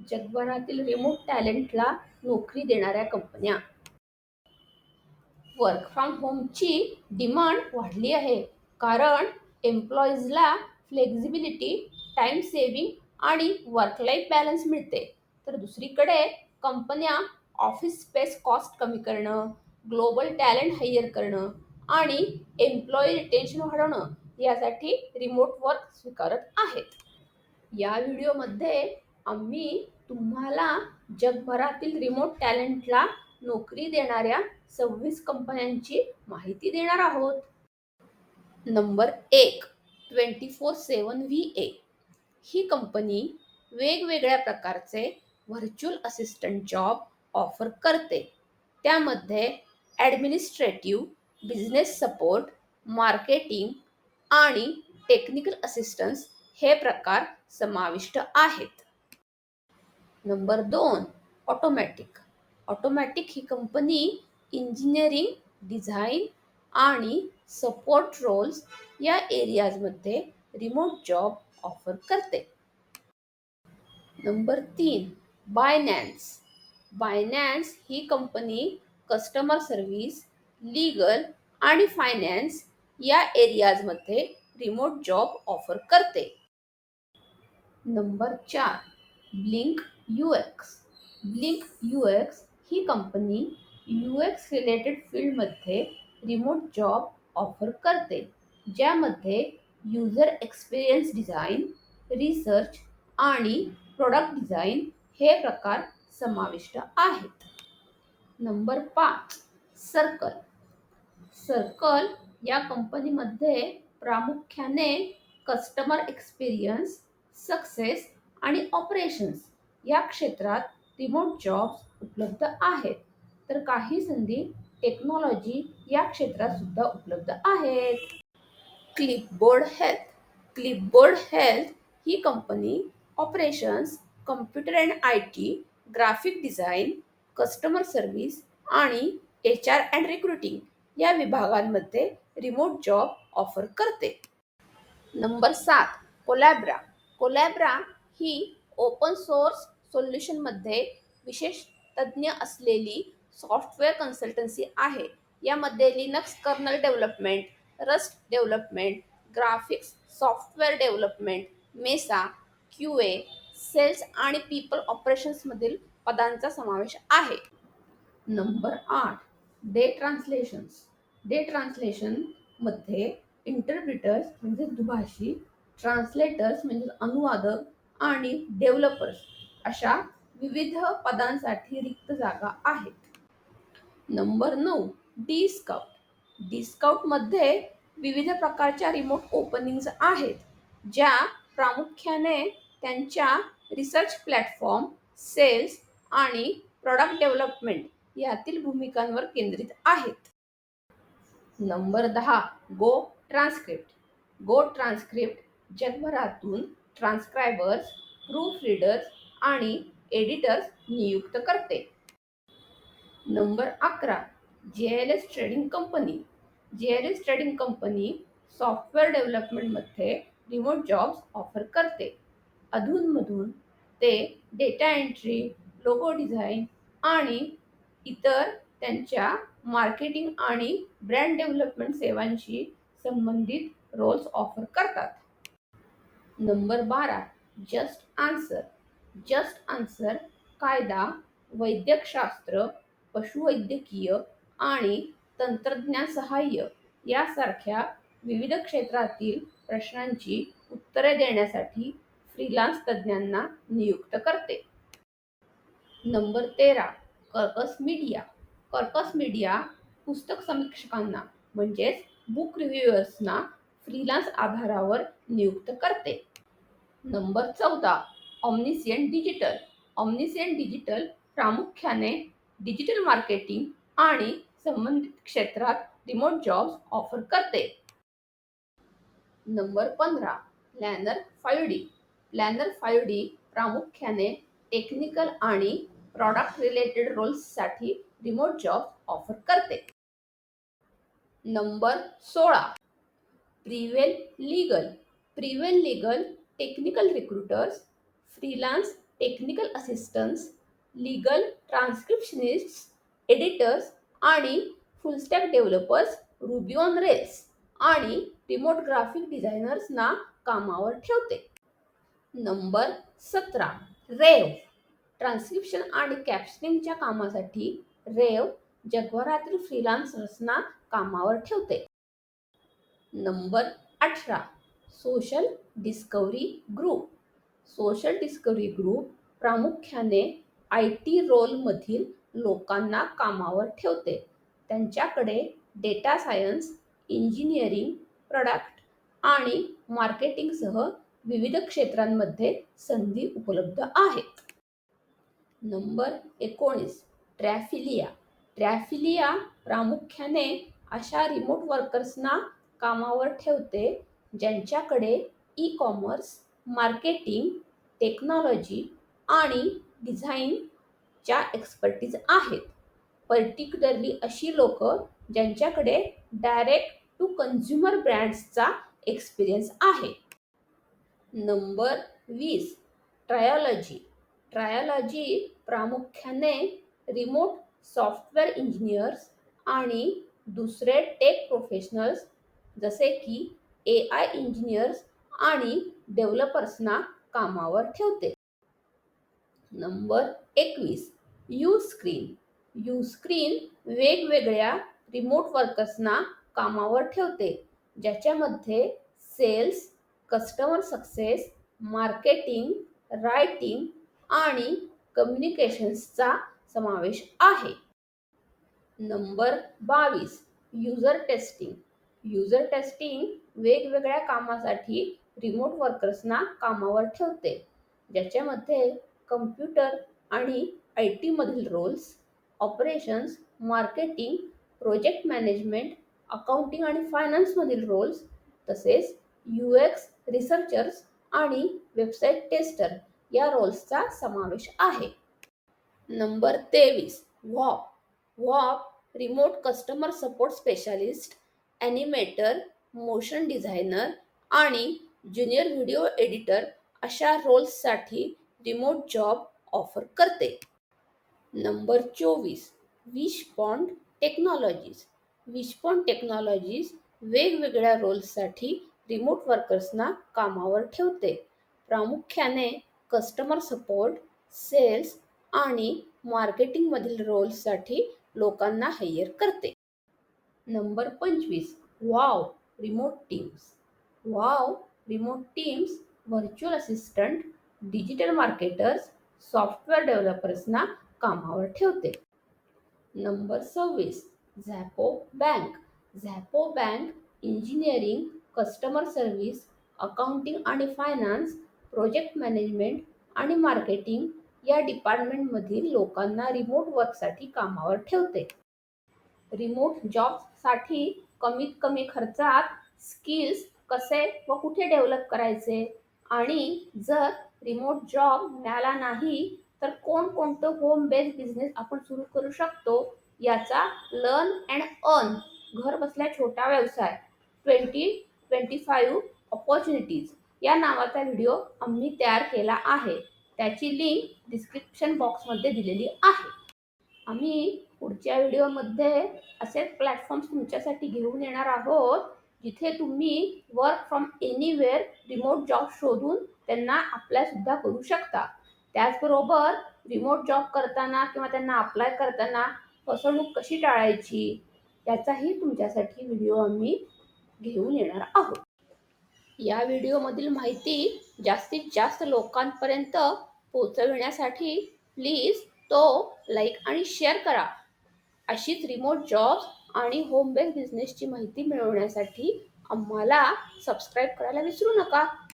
जगभरातील रिमोट टॅलेंटला नोकरी देणाऱ्या कंपन्या. वर्क फ्रॉम होमची डिमांड वाढली आहे. कारण एम्प्लॉईजला फ्लेक्झिबिलिटी टाईम सेव्हिंग आणि वर्क लाईफ बॅलन्स मिळते. तर दुसरीकडे कंपन्या ऑफिस स्पेस कॉस्ट कमी करणं ग्लोबल टॅलेंट हायर करणं आणि एम्प्लॉई रिटेन्शन वाढवणं यासाठी रिमोट वर्क स्वीकारत आहेत. या व्हिडिओमध्ये आम्ही तुम्हाला जगभरातील रिमोट टॅलेंटला नोकरी देणाऱ्या सव्वीस कंपन्यांची माहिती देणार आहोत. नंबर एक twenty four seven V A he company वेगवेगळ्या प्रकारचे व्हर्च्युअल असिस्टंट जॉब ऑफर करते. त्यामध्ये ॲडमिनिस्ट्रेटिव्ह बिझनेस सपोर्ट मार्केटिंग आणि टेक्निकल असिस्टन्स हे प्रकार समाविष्ट आहेत. नंबर दोन ऑटोमॅटिक ऑटोमॅटिक ही कंपनी इंजिनिअरिंग डिझाईन आणि सपोर्ट रोल्स या एरियाजमध्ये रिमोट जॉब ऑफर करते. नंबर तीन बायनॅन्स बायनॅन्स ही कंपनी कस्टमर सर्व्हिस लीगल आणि फायनान्स या एरियाजमध्ये रिमोट जॉब ऑफर करते. नंबर चार blink U X blink U X ही कंपनी यू एक्स रिलेटेड फील्डमध्ये रिमोट जॉब ऑफर करते ज्यामध्ये युजर एक्सपिरियन्स डिझाईन रिसर्च आणि प्रोडक्ट डिझाईन हे प्रकार समाविष्ट आहेत. नंबर पाच सर्कल. सर्कल या कंपनीमध्ये प्रामुख्याने कस्टमर एक्सपिरियन्स सक्सेस आणि ऑपरेशन्स या क्षेत्रात रिमोट जॉब्स उपलब्ध आहेत. तर काही संधी टेक्नॉलॉजी या क्षेत्रात सुद्धा उपलब्ध आहेत. Clipboard health clipboard health he company operations computer and I T graphic design customer service आणि एच आर अँड रिक्रुटिंग या विभागांमध्ये रिमोट जॉब ऑफर करते. नंबर सात कोलॅब्रा कोलॅब्रा ही ओपन सोर्स सोल्युशनमध्ये विशेष तज्ज्ञ असलेली सॉफ्टवेअर कन्सल्टन्सी आहे. यामध्ये Linux kernel development rust development graphics software development Mesa Q A sales आणि पीपल ऑपरेशन्समधील पदांचा समावेश आहे. नंबर आठ डे ट्रान्सलेशन्स डे ट्रान्सलेशनमध्ये इंटरप्रिटर्स म्हणजे दुभाषी ट्रान्सलेटर्स म्हणजे अनुवादक आणि डेव्हलपर्स अशा विविध पदांसाठी रिक्त जागा आहेत. नंबर नऊ डी स्काउट डी स्काउटमध्ये विविध प्रकारच्या रिमोट ओपनिंग्ज आहेत ज्या प्रामुख्याने त्यांच्या रिसर्च प्लॅटफॉर्म सेल्स आणि प्रॉडक्ट डेव्हलपमेंट यातील भूमिकांवर केंद्रित आहेत. नंबर दहा गो ट्रान्सक्रिप्ट गो ट्रान्सक्रिप्ट जगभरातून ट्रान्स्क्रायबर्स प्रूफ रीडर्स आणि एडिटर्स नियुक्त करते. नंबर अकरा J L S trading company J L S trading company software डेव्हलपमेंटमध्ये remote jobs offer करते. अधूनमधून ते डेटा एंट्री लोगो डिझाईन आणि इतर त्यांच्या मार्केटिंग आणि ब्रँड डेव्हलपमेंट सेवांशी संबंधित रोल्स ऑफर करतात. नंबर बारा जस्ट आन्सर जस्ट आन्सर कायदा वैद्यकशास्त्र पशुवैद्यकीय आणि तंत्रज्ञान सहाय्य यासारख्या विविध क्षेत्रातील प्रश्नांची उत्तरे देण्यासाठी फ्रीलान्स तज्ज्ञांना नियुक्त करते. नंबर तेरा कर्कस मीडिया. कर्कस मीडिया पुस्तक समीक्षकांना म्हणजेच बुक रिव्ह्युअर्सना फ्रीलान्स आधारावर नियुक्त करते. नंबर चौदा ऑमनिसियन डिजिटल ऑमनिसियन डिजिटल प्रामुख्याने डिजिटल मार्केटिंग आणि संबंधित क्षेत्रात रिमोट जॉब्स ऑफर करते. नंबर पंधरा planner five D planner five D प्रामुख्याने टेक्निकल आणि प्रॉडक्ट रिलेटेड रोल्ससाठी रिमोट जॉब्स ऑफर करते. नंबर सोळा Prevail legal. Prevail legal technical recruiters freelance technical assistance legal transcriptionist editors आणि full stack developers Ruby on Rails आणि remote graphic डिझायनर्सना कामावर ठेवते. नंबर सतरा रेव. ट्रान्स्क्रिप्शन आणि कॅप्शनिंगच्या कामासाठी रेव जगभरातील फ्रीलान्सर्सना कामावर ठेवते. नंबर अठरा social discovery group social discovery group प्रामुख्याने आय टी रोलमधील लोकांना कामावर ठेवते. त्यांच्याकडे डेटा सायन्स इंजिनिअरिंग प्रॉडक्ट आणि मार्केटिंगसह विविध क्षेत्रांमध्ये संधी उपलब्ध आहेत. नंबर एकोणीस ट्रॅफिलिया ट्रॅफिलिया प्रामुख्याने अशा रिमोट वर्कर्सना कामावर ठेवते ज्यांच्याकडे ई कॉमर्स मार्केटिंग टेक्नॉलॉजी आणि डिझाईनच्या एक्सपर्टीज आहेत. पर्टिक्युलरली अशी लोक ज्यांच्याकडे डायरेक्ट टू कन्झ्युमर ब्रँड्सचा एक्सपिरियन्स आहे. नंबर वीस ट्रायोलॉजी ट्रायोलॉजी प्रामुख्याने रिमोट सॉफ्टवेअर इंजिनियर्स आणि दुसरे टेक प्रोफेशनल्स जसे की ए आय इंजिनियर्स आणि डेव्हलपर्सना कामावर ठेवते. नंबर एकवीस यू स्क्रीन यू स्क्रीन वेगवेगळ्या रिमोट वर्कर्सना कामावर ठेवते ज्याच्यामध्ये sales customer success marketing writing आणि कम्युनिकेशन्सचा समावेश आहे. नंबर बावीस युजर टेस्टिंग युजर टेस्टिंग वेगवेगळ्या कामासाठी रिमोट वर्कर्सना कामावर ठेवते. ज्याच्यामध्ये कम्प्युटर आणि I टीमधील roles operations marketing project management accounting आणि फायनान्समधील रोल्स तसेच यू एक्स रिसर्चर्स आणि वेबसाईट टेस्टर या रोल्सचा समावेश आहे. नंबर तेवीस Whop Whop remote customer support specialist animator motion designer आणि ज्युनियर व्हिडिओ एडिटर अशा रोल्ससाठी रिमोट जॉब ऑफर करते. नंबर चोवीस विशपॉन्ड टेक्नॉलॉजीज विशपॉन्ड टेक्नॉलॉजीज वेगवेगळ्या रोल्ससाठी रिमोट वर्कर्सना कामावर ठेवते. प्रामुख्याने कस्टमर सपोर्ट सेल्स आणि मार्केटिंगमधील रोल्ससाठी लोकांना हायर करते. नंबर पंचवीस. Wow Remote Teams Wow Remote Teams virtual assistant digital marketers software डेव्हलपर्सना कामावर ठेवते. नंबर सव्वीस. Xapo bank Xapo bank engineering customer service accounting आणि फायनान्स प्रोजेक्ट मॅनेजमेंट आणि मार्केटिंग या डिपार्टमेंटमधील लोकांना रिमोट वर्कसाठी कामावर ठेवते. रिमोट जॉबसाठी कमीत कमी खर्चात स्किल्स कसे व कुठे डेव्हलप करायचे? आणि जर रिमोट जॉब मिळाला नाही तर कोणकोणतं होम बेस्ड बिझनेस आपण सुरू करू शकतो? याचा लर्न अँड अर्न घर बसल्या छोटा व्यवसाय. ट्वेंटी ट्वेंटी फाईव्ह ऑपॉर्च्युनिटीज या नावाचा व्हिडिओ आम्ही तयार केला आहे. त्याची लिंक डिस्क्रिप्शन बॉक्समध्ये दिलेली आहे. आम्ही पुढच्या व्हिडिओमध्ये असेच प्लॅटफॉर्म्स तुमच्यासाठी घेऊन येणार आहोत जिथे तुम्ही work from anywhere remote job शोधून त्यांना अप्लायसुद्धा करू शकता. त्याचबरोबर रिमोट जॉब करताना किंवा त्यांना अप्लाय करताना फसवणूक कशी टाळायची याचाही तुमच्यासाठी व्हिडिओ आम्ही घेऊन येणार आहोत. या व्हिडिओमधील माहिती जास्तीत जास्त लोकांपर्यंत पोचविण्यासाठी प्लीज तो लाईक आणि शेअर करा. अशीच रिमोट जॉब्स आणि होम बेस बिझनेसची माहिती मिळवण्यासाठी आम्हाला सबस्क्राईब करायला विसरू नका.